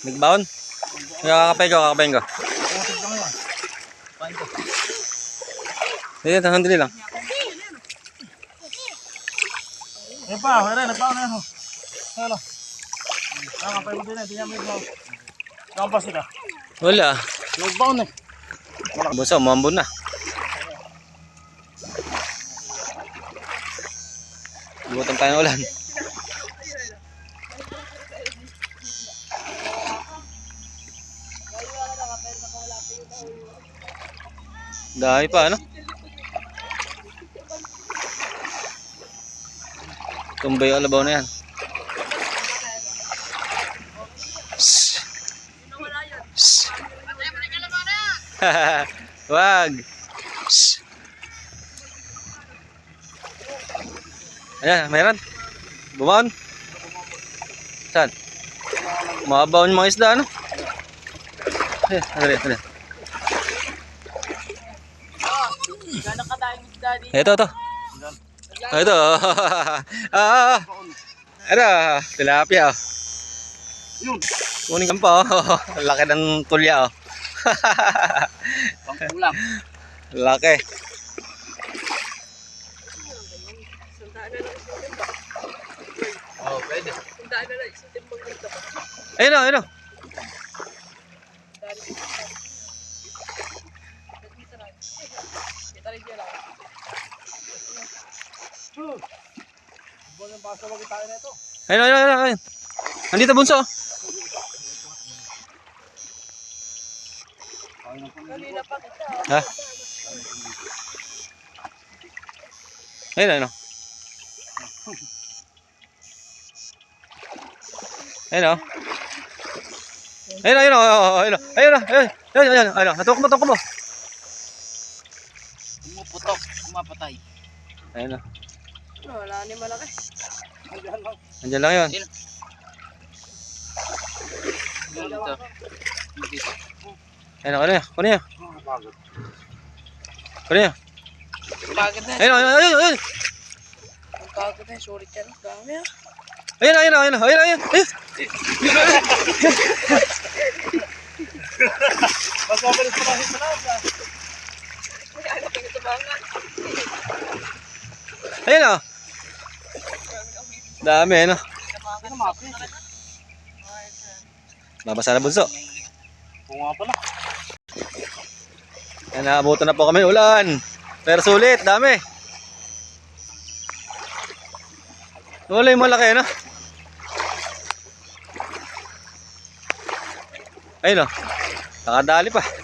Nagbaon? Kakakapay ko, kakapayin ko. Dito, sandali lang. Eh pa, wala, na yan. oh. Ano? Ah, kapay mo din eh. Tingnan mo yung. Kampas ka. Wala. Nagbaon eh. Busa, umambon na. Butan tayo ng ulan. Dahil pa, ano? Tumbay alabaw na yan. Shhh. Shhh. Wag. Shhh. Ayan, meron. Bumaon. Saan? Mabaon mga isda, ano? Ayan, dali, dali. Gano'n ka tayong isda dito? Ito, ito. Ah, ito. ah, ah. Ano, tilapia. oh. Yun. Kunin ka pa, oh. Laki ng tulya, oh. Pangkulang. Laki. Oh, pwede. Ayun, oh, ayun. oh. Dari dito. Dito na. Kita rin dyan lang. Buwan yung basa wag tayo na ito. Ayun, ayun, ayun, ayun. Andito, bunso. Ha? Ayun, ayun. Ayun. Ayun, ayun, oh, ayun, ayun, ayun, ayun, ayun, ayun, mo, tukok mo. Pumuputok, kumapatay. Ayun, oh. Wala ni malaki. Andiyan lang. Nandiyan lang yun. Dito. Ayun, oh, ano yun, ano yun, ano yun. Pagod na. Ayun, ayun, ayun, ayun. Pagod na. Sorry ka na. Dami ah. Ayun, ayun, ayun, ayun, ayun, ayun. Mas mabilis pa kasi sa ka pinatabangan. Ayun, oh. Dami, mapi? Babasa na bunso. Kung nga pala. Yan, naabutan na po kami ulan. Pero sulit, dami. Wala yung malaki, no? Ayun, oh. Nakadali pa.